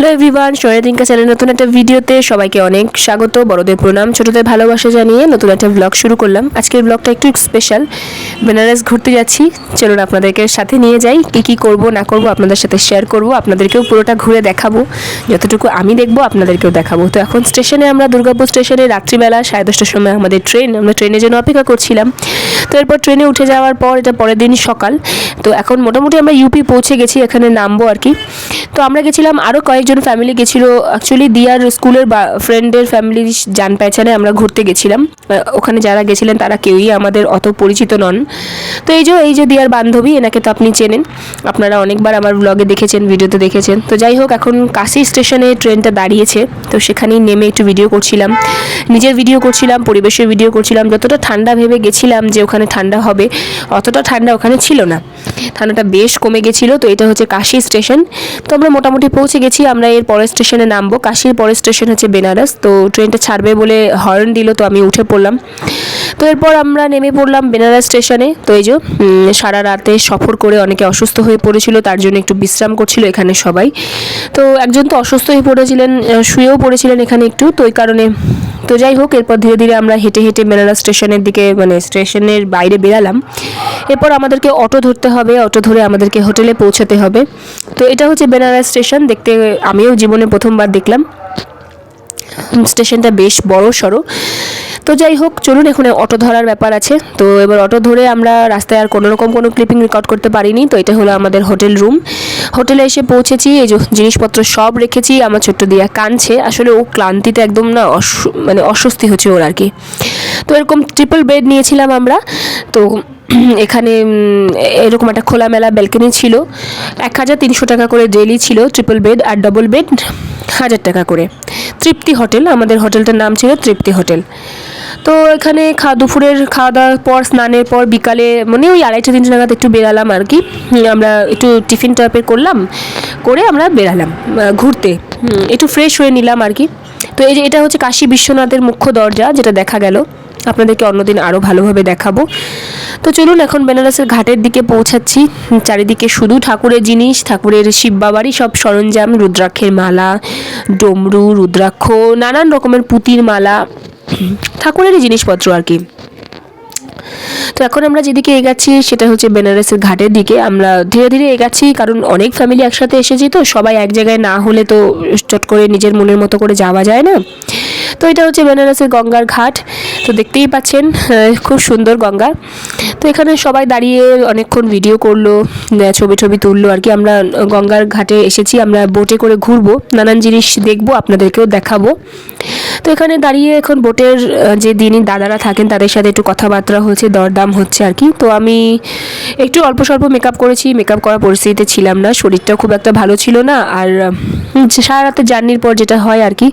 Hello everyone সোনাদিনকা channel নতুন একটা ভিডিওতে সবাইকে অনেক স্বাগত। বড়দের প্রণাম, ছোটদের ভালোবাসা জানিয়ে নতুন একটা ব্লগ শুরু করলাম। আজকের ব্লগটা একটু স্পেশাল বেনারস ঘুরতে যাচ্ছি। চলুন আপনাদেরকে সাথে নিয়ে যাই। কী কী করব, না করব আপনাদের সাথে শেয়ার করব, আপনাদেরকেও পুরোটা ঘুরে দেখাবো। যতটুকু আমি দেখব, আপনাদেরকেও দেখাবো। তো এখন স্টেশনে আমরা দুর্গাপুর স্টেশনে রাত্রিবেলা সাড়ে দশটার সময় আমাদের ট্রেন আমরা ট্রেনের জন্য অপেক্ষা করছিলাম। তো এরপর ট্রেনে উঠে যাওয়ার পর, এটা পরের দিন সকাল, তো এখন মোটামুটি আমরা ইউপি পৌঁছে গেছি, এখানে নামবো আর কি। তো আমরা গেছিলাম আরও কয়েকজন ফ্যামিলি গেছিল অ্যাকচুয়ালি দিয়ার স্কুলের বা ফ্রেন্ডের ফ্যামিলির জান পেছানে আমরা ঘুরতে গেছিলাম। ওখানে যারা গেছিলেন, তারা কেউই আমাদের অত পরিচিত নন। তো এই যে এই যে দিয়ার বান্ধবী, এনাকে তো আপনি চেনেন, আপনারা অনেকবার আমার ব্লগে দেখেছেন ভিডিওতে দেখেছেন। তো যাই হোক, এখন কাশি স্টেশনে ট্রেনটা দাঁড়িয়েছে, তো সেখানেই নেমে একটু ভিডিও করছিলাম। নিজের ভিডিও করছিলাম, পরিবেশের ভিডিও করছিলাম, যতটা ঠান্ডা ভেবে গেছিলাম যে ওখানে ঠান্ডা হবে। অতটা ঠান্ডা ওখানে ছিল না। ঠান্ডাটা বেশ কমে গেছিল, তো এটা হচ্ছে কাশি স্টেশন। তো আমরা মোটামুটি পৌঁছে গেছি, আমরা এর পরের স্টেশনে নামবো। কাশির পরের স্টেশন হচ্ছে বেনারস, তো ট্রেনটা ছাড়বে বলে হর্ন দিল, তো আমি উঠে পড়লাম। তো এরপর আমরা নেমে পড়লাম বেনারস স্টেশনে, তো এই যে সারা রাতে সফর করে অনেকে অসুস্থ হয়ে পড়েছিল, তার জন্য একটু বিশ্রাম করছিল এখানে সবাই। তো একজন তো অসুস্থ হয়ে পড়েছিলেন শুয়েও পড়েছিলেন এখানে একটু, তো ওই কারণে, তো যাই হোক, এরপর ধীরে ধীরে আমরা হেঁটে হেঁটে বেনারস স্টেশনের দিকে মানে স্টেশনের বাইরে বেরালাম। এরপর আমাদেরকে অটো ধরতে হবে, অটো ধরে আমাদেরকে হোটেলে পৌঁছাতে হবে। তো এটা হচ্ছে বেনারস স্টেশন, দেখতে আমিও জীবনে প্রথমবার দেখলাম। স্টেশনটা বেশ বড় সড়ো তো যাই হোক, চলুন এখানে অটো ধরার ব্যাপার আছে। তো এবার অটো ধরে আমরা রাস্তায় আর কোনো রকম কোনো ক্লিপিং রেকর্ড করতে পারিনি। তো এটা হলো আমাদের হোটেল রুম হোটেলে এসে পৌঁছেছি, এই যে জিনিসপত্র সব রেখেছি, আমার ছোট্ট দিয়া কাঁদছে। আসলে ও ক্লান্তিতে একদম না মানে অস্বস্তি হচ্ছে ওর আর কি। তো এরকম ট্রিপল বেড নিয়েছিলাম আমরা। তো এখানে এরকম একটা খোলামেলা ব্যালকনি ছিল। এক হাজার তিনশো টাকা করে ডেলি ছিল ট্রিপল বেড আর ডবল বেড হাজার টাকা করে। তৃপ্তি হোটেল, আমাদের হোটেলটার নাম ছিল তৃপ্তি হোটেল। তো এখানে খা দুপুরের খাওয়া দাওয়ার পর, স্নানের পর, বিকালে মানে ওই আড়াইটা, তিনটে নাগাদ একটু বেরালাম আর কি। আমরা একটু টিফিন টাইপের করলাম, করে আমরা বেরালাম ঘুরতে। একটু ফ্রেশ হয়ে নিলাম আর কি। তো এই যে, এটা হচ্ছে কাশী বিশ্বনাথের মুখ্য দরজা, যেটা দেখা গেল। আপনাদেরকে অন্যদিন আরও ভালোভাবে দেখাবো। তো চলুন এখন বেনারসের ঘাটের দিকে পৌঁছাচ্ছি। চারিদিকে শুধু ঠাকুরের জিনিস, ঠাকুরের শিব বাবারই সব সরঞ্জাম, রুদ্রাক্ষের মালা, ডমরু, রুদ্রাক্ষ, নানান রকমের পুতির মালা, ঠাকুরেরই জিনিসপত্র আর কি। তো এখন আমরা যেদিকে এগাচ্ছি সেটা হচ্ছে বেনারসের ঘাটের দিকে। আমরা ধীরে ধীরে এগাচ্ছি কারণ অনেক ফ্যামিলি একসাথে এসেছি তো, সবাই এক জায়গায় না হলে তো চট করে নিজের মনের মতো করে যাওয়া যায় না। তো এটা হচ্ছে বেনারসের গঙ্গার ঘাট। দেখতেই পাচ্ছেন খুব সুন্দর গঙ্গা। তো এখানে সবাই দাঁড়িয়ে অনেকক্ষণ ভিডিও করল ছবি ছবি তুললো, আর কি আমরা গঙ্গার ঘাটে এসেছি, আমরা বোটে করে ঘুরবো, নানান জিনিস দেখব, আপনাদেরকেও দেখাবো। তো এখানে দাঁড়িয়ে এখন বোটের যে দিনই দাদারা থাকেন, তাদের সাথে একটু কথাবার্তা হচ্ছে, দরদাম হচ্ছে, আর কি। তো আমি একটু অল্প স্বল্প মেকআপ করেছি মেকআপ করার পরিস্থিতিতে ছিলাম না শরীরটাও খুব একটা ভালো ছিল না, আর সারা রাতে জার্নির পর যেটা হয়, আর কি,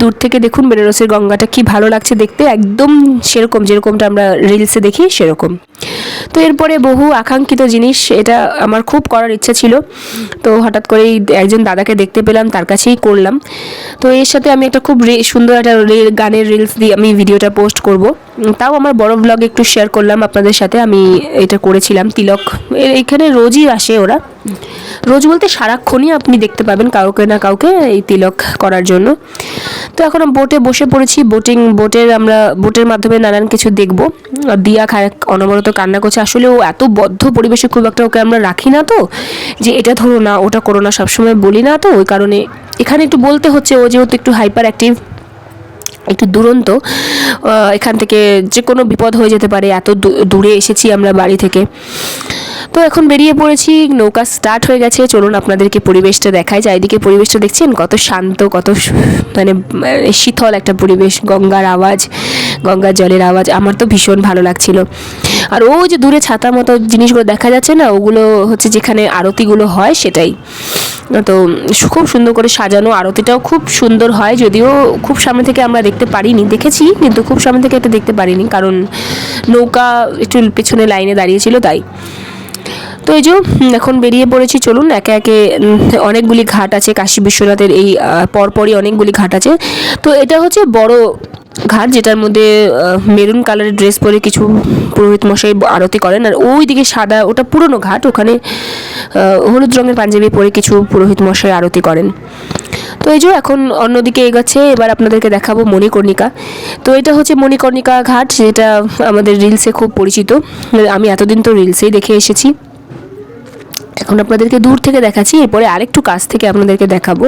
দূর থেকে দেখুন বেনারসের গঙ্গাটা কি ভালো লাগছে দেখতে, একদম সেরকম, যেরকমটা আমরা রিলসে দেখি, সেরকম। তো এরপরে বহু আকাঙ্ক্ষিত জিনিস, এটা আমার খুব করার ইচ্ছা ছিল। তো হঠাৎ করেই একজন দাদাকে দেখতে পেলাম, তার কাছেই করলাম। তো এর সাথে আমি একটা খুব সুন্দর একটা গানের রিলস দিয়ে আমি ভিডিওটা পোস্ট করব। তাও আমার বড় ব্লগ একটু শেয়ার করলাম আপনাদের সাথে, আমি এটা করেছিলাম তিলক। এখানে রোজই আসে ওরা। রোজ বলতে সারাক্ষণই আপনি দেখতে পাবেন কাউকে না কাউকে এই তিলক করার জন্য। তো এখন বোটে বসে পড়েছি বোটিং বোটের আমরা বোটের মাধ্যমে নানান কিছু দেখব। দিয়া খায় অনবরত কান্না করছে আসলে ও এত বদ্ধ পরিবেশে খুব একটা ওকে আমরা রাখি না তো, যে এটা ধরো না, ওটা করো না, সবসময় বলি না তো, ওই কারণে এখানে একটু বলতে হচ্ছে ও যেহেতু একটু হাইপার অ্যাক্টিভ একটু দুরন্ত এখান থেকে যে কোনো বিপদ হয়ে যেতে পারে, এত দূরে এসেছি আমরা বাড়ি থেকে। তো এখন বেরিয়ে পড়েছি, নৌকা স্টার্ট হয়ে গেছে, চলুন আপনাদেরকে পরিবেশটা দেখাই। চারিদিকে পরিবেশটা দেখছেন? কত শান্ত, কত মানে শীতল একটা পরিবেশ, গঙ্গার আওয়াজ। গঙ্গার জলের আওয়াজ, আমার তো ভীষণ ভালো লাগছিল। আর ও যে দূরে ছাতা মতো জিনিসগুলো দেখা যাচ্ছে না, ওগুলো হচ্ছে যেখানে আরতিগুলো হয় সেটাই। তো খুব সুন্দর করে সাজানো আরতিটাও খুব সুন্দর হয়, যদিও খুব সামনে থেকে আমরা দেখতে পারিনি। দেখেছি, কিন্তু খুব সামনে থেকে এটা দেখতে পারিনি, কারণ নৌকা একটু পেছনে লাইনে দাঁড়িয়েছিল তাই। তো এই যে এখন বেরিয়ে পড়েছি, চলুন, একে একে অনেকগুলি ঘাট আছে, কাশী বিশ্বনাথের এই পরপরই অনেকগুলি ঘাট আছে। তো এটা হচ্ছে বড় ঘাট, যেটার মধ্যে মেরুন কালারের ড্রেস পরে কিছু পুরোহিত মশাই আরতি করেন। আর ওই দিকে সাদা, ওটা পুরনো ঘাট, ওখানে হলুদ রঙের পাঞ্জাবি পরে কিছু পুরোহিত মশাই আরতি করেন। তো এই যে এখন অন্যদিকে এগোচ্ছে, এবার আপনাদেরকে দেখাবো মণিকর্ণিকা। তো এটা হচ্ছে মণিকর্ণিকা ঘাট, যেটা আমাদের রিলসে খুব পরিচিত। আমি এতদিন তো রিলসেই দেখে এসেছি। এখন আপনাদেরকে দূর থেকে দেখাচ্ছি, এরপরে আরেকটু কাছ থেকে আপনাদেরকে দেখাবো।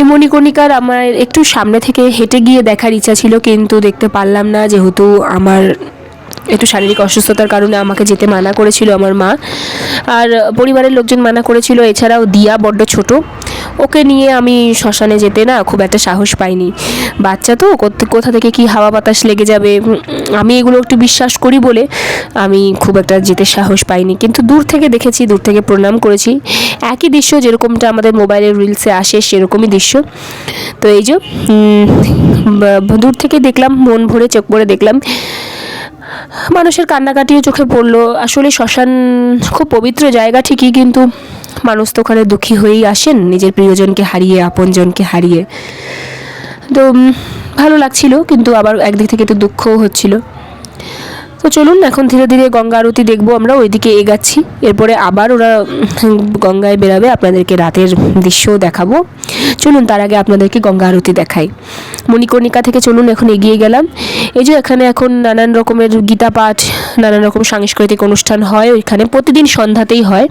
এই মণিকণিকার আমার একটু সামনে থেকে হেঁটে গিয়ে দেখার ইচ্ছা ছিল, কিন্তু দেখতে পারলাম না, যেহেতু আমার একটু শারীরিক অসুস্থতার কারণে আমাকে যেতে মানা করেছিল আমার মা। আর পরিবারের লোকজন মানা করেছিল, এছাড়াও দিয়া বড্ড ছোট। ওকে নিয়ে আমি শ্মশানে যেতে না খুব একটা সাহস পাইনি। বাচ্চা তো কোথ- থেকে কি হাওয়া বাতাস লেগে যাবে? আমি এগুলো একটু বিশ্বাস করি বলে আমি খুব একটা যেতে সাহস পাইনি। কিন্তু দূর থেকে দেখেছি, দূর থেকে প্রণাম করেছি। একই দৃশ্য যেরকমটা আমাদের মোবাইলের রিলসে আসে, সেরকমই দৃশ্য। তো এই যে দূর থেকে দেখলাম, মন ভরে চোখ ভরে দেখলাম, মানুষের কান্নাকাটিও চোখে পড়ল। আসলে শ্মশান খুব পবিত্র জায়গা ঠিকই, কিন্তু মানুষ তো ওখানে দুঃখী হয়েই আসেন, নিজের প্রিয়জনকে হারিয়ে, আপনজনকে হারিয়ে। তো ভালো লাগছিল, কিন্তু আবার একদিক থেকে তো দুঃখও হচ্ছিল। তো চলুন, এখন ধীরে ধীরে গঙ্গা আরতি দেখব আমরা, ওইদিকে এগাচ্ছি। এরপরে আবার ওরা গঙ্গায় বেরাবে আপনাদেরকে রাতের দৃশ্যও দেখাবো। চলুন, তার আগে আপনাদেরকে গঙ্গা আরতি দেখাই। মণিকর্ণিকা থেকে চলুন, এখন এগিয়ে গেলাম। এই যে, এখানে এখন নানান রকমের গীতা পাঠ নানান রকম সাংস্কৃতিক অনুষ্ঠান হয়, ওইখানে প্রতিদিন সন্ধ্যাতেই হয়।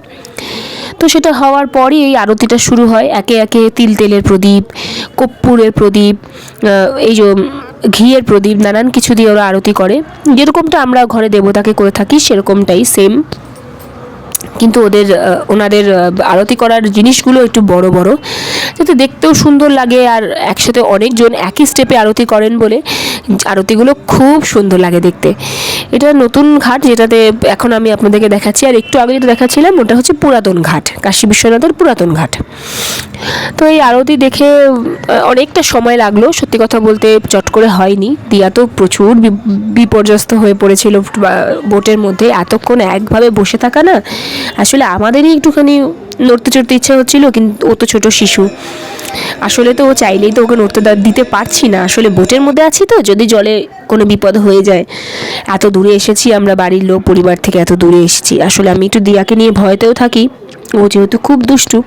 তো সেটা হওয়ার পরই এই আরতিটা শুরু হয়। একে একে তিল তেলের প্রদীপ কপ্পুরের প্রদীপ এই যে ঘিয়ের প্রদীপ, নানান কিছু দিয়ে ওরা আরতি করে। যেরকমটা আমরা ঘরে দেবতাকে করে থাকি, সেরকমটাই সেম কিন্তু ওদের ওনাদের আরতি করার জিনিসগুলো একটু বড় বড়। যাতে দেখতেও সুন্দর লাগে আর একসাথে অনেকজন একই স্টেপে আরতি করেন বলে আরতিগুলো খুব সুন্দর লাগে দেখতে। এটা নতুন ঘাট যেটাতে এখন আমি আপনাদেরকে দেখাচ্ছি। আর একটু আগে যেটা দেখাচ্ছিলাম ওটা হচ্ছে পুরাতন ঘাট, কাশী বিশ্বনাথের পুরাতন ঘাট। তো এই আরতি দেখে অনেকটা সময় লাগল। সত্যি কথা বলতে চট করে হয়নি। দিয়া তো প্রচুর বিপর্যস্ত হয়ে পড়েছিল বোটের মধ্যে। এতক্ষণ একভাবে বসে থাকা না আসলে আমাদেরই একটুখানি নড়তে চড়তে ইচ্ছা হচ্ছিল, কিন্তু ও তো ছোট শিশু। আসলে তো ও চাইলেই তো ওকে নড়তে দিতে পারছি না। আসলে বোটের মধ্যে আছি তো, যদি জলে কোনো বিপদ হয়ে যায়। এত দূরে এসেছি আমরা বাড়ির লোক, পরিবার থেকে এত দূরে এসেছি। আসলে আমি একটু দিয়াকে নিয়ে ভয়তেও থাকি। ও যেহেতু খুব দুষ্টু।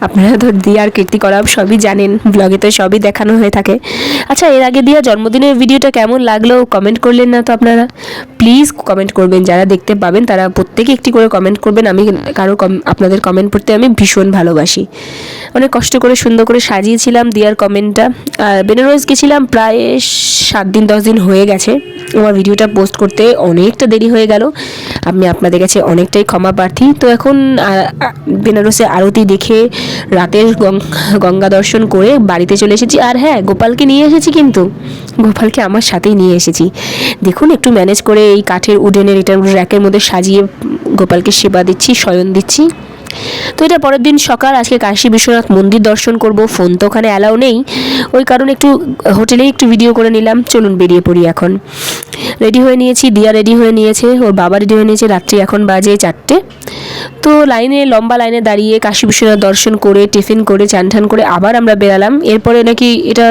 আপনারা তো দিয়ার কীর্তিকলাপ সবই জানেন। ব্লগে তো সবই দেখানো হয়ে থাকে। আচ্ছা এর আগে দিয়া জন্মদিনের ভিডিওটা কেমন লাগল কমেন্ট করলেন না তো আপনারা? প্লিজ কমেন্ট করবেন। যারা দেখতে পাবেন, তারা প্রত্যেকে একটি করে কমেন্ট করবেন। আমি কারও কম- আপনাদের কমেন্ট পড়তে আমি ভীষণ ভালোবাসি। অনেক কষ্ট করে, সুন্দর করে সাজিয়েছিলাম দিয়ার কমেন্টটা আর বেনারস গেছিলাম প্রায় সাত দিন, দশ দিন হয়ে গেছে। আমার ভিডিওটা পোস্ট করতে অনেকটা দেরি হয়ে গেল। আমি আপনাদের কাছে অনেকটাই ক্ষমা প্রার্থী। তো এখন বেনারসে আরতি দেখে রাতের গঙ্গা দর্শন করে বাড়িতে চলে এসেছি। আর হ্যাঁ গোপালকে নিয়ে এসেছি কিন্তু। গোপালকে আমার সাথেই নিয়ে এসেছি। দেখুন, একটু ম্যানেজ করে এই কাঠের উডেনের, এটা র্যাকের মধ্যে সাজিয়ে গোপালকে সেবা দিচ্ছি, শয়ন দিচ্ছি। তো এটা পরের দিন সকাল, আজকে কাশী বিশ্বনাথ মন্দির দর্শন করব, ফোন তো ওখানে অ্যালাউ নেই। ওই কারণে একটু হোটেলেই একটু ভিডিও করে নিলাম, চলুন বেরিয়ে পড়ি এখন। রেডি হয়ে নিয়েছি, দিয়া রেডি হয়ে নিয়েছে, ওর বাবা রেডি হয়ে নিয়েছে, রাত্রি এখন বাজে চারটে। তো লাইনে, লম্বা লাইনে দাঁড়িয়ে কাশী বিশ্বনাথ দর্শন করে, টিফিন করে, চান করে আবার আমরা বেরালাম। এরপরে নাকি এটা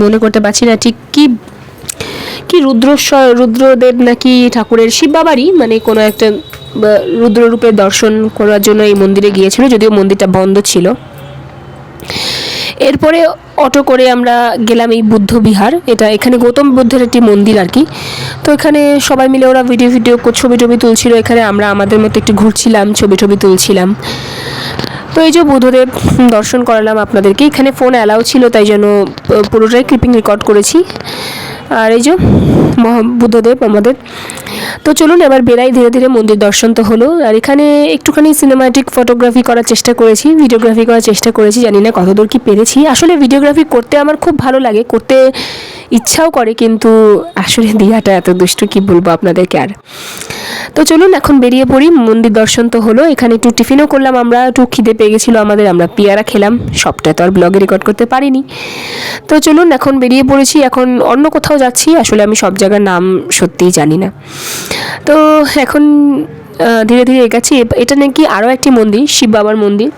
মনে করতে পারছি না, ঠিক কি কি রুদ্রস্বর রুদ্রদেব নাকি ঠাকুরের শিব বাবারই মানে কোনো একটা রুদ্ররূপের দর্শন করার জন্য এই মন্দিরে গিয়েছিল, যদিও মন্দিরটা বন্ধ ছিল। এরপরে অটো করে আমরা গেলাম এই বুদ্ধ বিহার। এটা এখানে গৌতম বুদ্ধের একটি মন্দির আর কি। তো এখানে সবাই মিলে ওরা ভিডিও ভিডিও ছবি টবি তুলছিল। এখানে আমরা আমাদের মতো একটু ঘুরছিলাম, ছবি টবি তুলছিলাম। তো এই যে বুদ্ধদেব দর্শন করালাম আপনাদেরকে। এখানে ফোন অ্যালাউ ছিল, তাই জন্য পুরোটাই ক্লিপিং রেকর্ড করেছি। আর এই যে বুদ্ধদেব আমাদের। তো চলুন এবার বেরাই ধীরে ধীরে মন্দির দর্শন তো হলো। আর এখানে একটুখানি সিনেমাটিক ফটোগ্রাফি করার চেষ্টা করেছি ভিডিওগ্রাফি করার চেষ্টা করেছি, জানি না কতদূর কি পেরেছি। আসলে ভিডিওগ্রাফি করতে আমার খুব ভালো লাগে, করতে ইচ্ছাও করে, কিন্তু আসলে দিয়াটা এত দুষ্টু, কি বলব আপনাদেরকে আর? তো চলুন এখন বেরিয়ে পড়ি, মন্দির দর্শন তো হলো, এখানে একটু টিফিনও করলাম আমরা, একটু খিদে পেয়ে গেছিল, আমাদের আমরা পেয়ারা খেলাম, সবটা তো আর ব্লগে রেকর্ড করতে পারিনি। তো চলুন এখন বেরিয়ে পড়েছি, এখন অন্য কোথাও যাচ্ছি, আসলে আমি সব জায়গার নাম সত্যিই জানি না। তো এখন ধীরে ধীরে এগাচ্ছি এটা নাকি আরও একটি মন্দির, শিব বাবার মন্দির।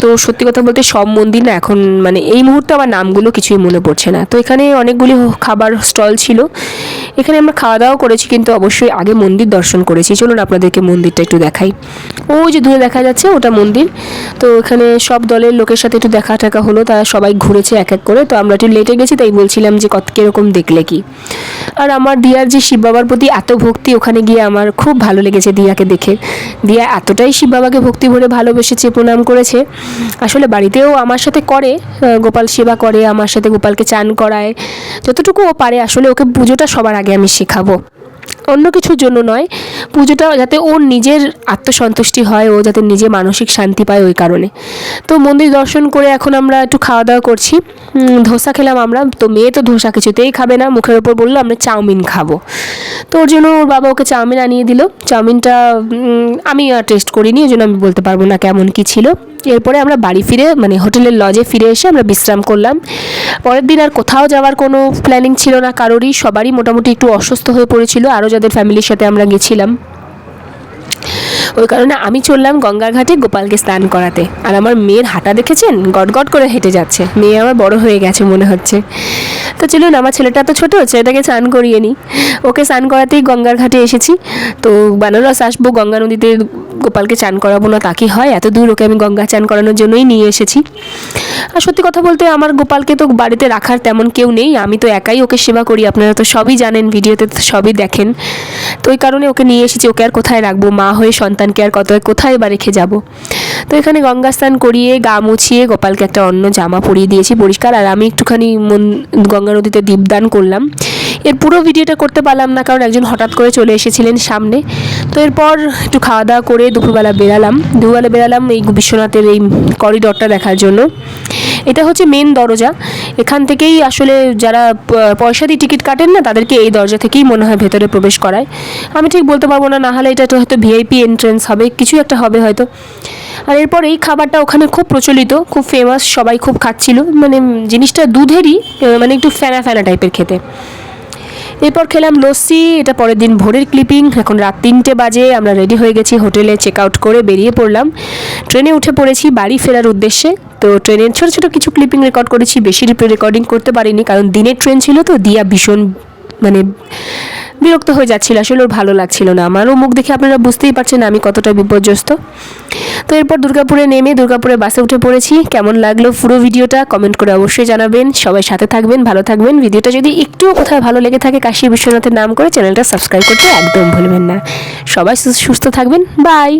তো সত্যি কথা বলতে সব মন্দির না এখন মানে এই মুহূর্তে আমার নামগুলো কিছুই মনে পড়ছে না। তো এখানে অনেকগুলি খাবার স্টল ছিল। এখানে আমরা খাওয়া দাওয়া করেছি কিন্তু অবশ্যই আগে মন্দির দর্শন করেছি। চলুন আপনাদেরকে মন্দিরটা একটু দেখাই। ওই যে দূরে দেখা যাচ্ছে ওটা মন্দির। তো এখানে সব দলের লোকের সাথে একটু দেখা টাকা হলো। তারা সবাই ঘুরেছে এক এক করে। তো আমরা একটু লেটে গেছি, তাই বলছিলাম যে কত কীরকম দেখলে কি। আর আমার দিয়ার যে শিব বাবার প্রতি এত ভক্তি, ওখানে গিয়ে আমার খুব ভালো লেগেছে দিয়াকে দেখে। দিয়া এতটাই শিব বাবাকে ভক্তি ভরে ভালোবেসেছে, প্রণাম করেছে। আসলে বাড়িতেও আমার সাথে করে গোপাল সেবা করে, আমার সাথে গোপালকে চান করায়। যতটুকু ও পারে আসলে ওকে পুজোটা সবার আগে আমি শেখাবো। অন্য কিছুর জন্য নয়, পুজোটা যাতে ওর নিজের আত্মসন্তুষ্টি হয়, ও যাতে নিজে মানসিক শান্তি পায় ওই কারণে। তো মন্দির দর্শন করে এখন আমরা একটু খাওয়া দাওয়া করছি ধোসা খেলাম আমরা, তো মেয়ে তো ধোসা কিছুতেই খাবে না, মুখের ওপর বলল আমরা চাউমিন খাব। তো ওর জন্য ওর বাবা ওকে চাউমিন আনিয়ে দিল। চাউমিনটা আমি টেস্ট করিনি, ওই জন্য আমি বলতে পারব না কেমন কী ছিল। এরপরে আমরা বাড়ি ফিরে মানে হোটেলের লজে ফিরে এসে আমরা বিশ্রাম করলাম। পরের দিন আর কোথাও যাওয়ার কোনো প্ল্যানিং ছিল না কারোরই, সবারই মোটামুটি একটু অসুস্থ হয়ে পড়েছিল, আরও যাদের ফ্যামিলির সাথে আমরা গেছিলাম। ওই কারণে আমি চললাম গঙ্গার ঘাটে গোপালকে স্নান করাতে। আর আমার মেয়ের হাঁটা দেখেছেন? গট গট করে হেঁটে যাচ্ছে। মেয়ে আমার বড় হয়ে গেছে মনে হচ্ছে। তো চলুন, আমার ছেলেটা তো ছোটো, ছেলেটাকে স্নান করিয়ে নিই। ওকে স্নান করাতেই গঙ্গার ঘাটে এসেছি। তো বানারস আসব গঙ্গা নদীতে গোপালকে চান করাবো না তা কি হয়? এত দূর ওকে আমি গঙ্গা চান করানোর জন্যই নিয়ে এসেছি। আর সত্যি কথা বলতে আমার গোপালকে তো বাড়িতে রাখার তেমন কেউ নেই। আমি তো একাই ওকে সেবা করি। আপনারা তো সবই জানেন, ভিডিওতে তো সবই দেখেন। তো ওই কারণে ওকে নিয়ে এসেছি। ওকে আর কোথায় রাখব? মা হয়ে সন্তানকে আর কত কোথায় বা রেখে যাব? তো এখানে গঙ্গা স্নান করিয়ে গা মুছিয়ে গোপালকে একটা অন্য জামা পরিয়ে দিয়েছি পরিষ্কার। আর আমি একটুখানি মন গঙ্গা নদীতে দীপদান করলাম। এর পুরো ভিডিওটা করতে পারলাম না, কারণ একজন হঠাৎ করে চলে এসেছিলেন সামনে। তো এরপর একটু খাওয়া দাওয়া করে দুপুরবেলা বেরালাম। দুপুরবেলা বেরালাম এই বিশ্বনাথের এই করিডরটা দেখার জন্য। এটা হচ্ছে মেন দরজা। এখান থেকেই আসলে যারা পয়সা দিয়ে টিকিট কাটেন না, তাদেরকে এই দরজা থেকেই মনে হয় ভেতরে প্রবেশ করায়। আমি ঠিক বলতে পারব না না হলে এটা তো হয়তো ভিআইপি এন্ট্রেন্স হবে, কিছু একটা হবে হয়তো। আর এরপর এই খাবারটা ওখানে খুব প্রচলিত, খুব ফেমাস সবাই খুব খাচ্ছিল। মানে জিনিসটা দুধেরই মানে একটু ফেনা ফেনা টাইপের খেতে। এরপর খেলাম লস্যি, এটা পরের দিন ভোরের ক্লিপিং। এখন রাত তিনটে বাজে, আমরা রেডি হয়ে গেছি হোটেলে চেক আউট করে বেরিয়ে পড়লাম। ট্রেনে উঠে পড়েছি বাড়ি ফেরার উদ্দেশ্যে। তো ট্রেনের ছোটো ছোটো কিছু ক্লিপিং রেকর্ড করেছি, বেশি রেকর্ডিং করতে পারিনি, কারণ দিনের ট্রেন ছিল তো, দিয়া ভীষণ মানে বিরক্ত হয়ে যাচ্ছিল, আসলে ওর ভালো লাগছিল না। আমারও মুখ দেখে আপনারা বুঝতেই পারছেন আমি কতটা বিপর্যস্ত। তো এরপর দুর্গাপুরে নেমে দুর্গাপুরে বাসে উঠে পড়েছি। কেমন লাগল পুরো ভিডিওটা কমেন্ট করে অবশ্যই জানাবেন। সবাই সাথে থাকবেন, ভালো থাকবেন। ভিডিওটা যদি একটুও কোথাও ভালো লেগে থাকে, কাশী বিশ্বনাথের নাম করে চ্যানেলটা সাবস্ক্রাইব করতে একদম ভুলবেন না। সবাই সুস্থ থাকবেন। বাই!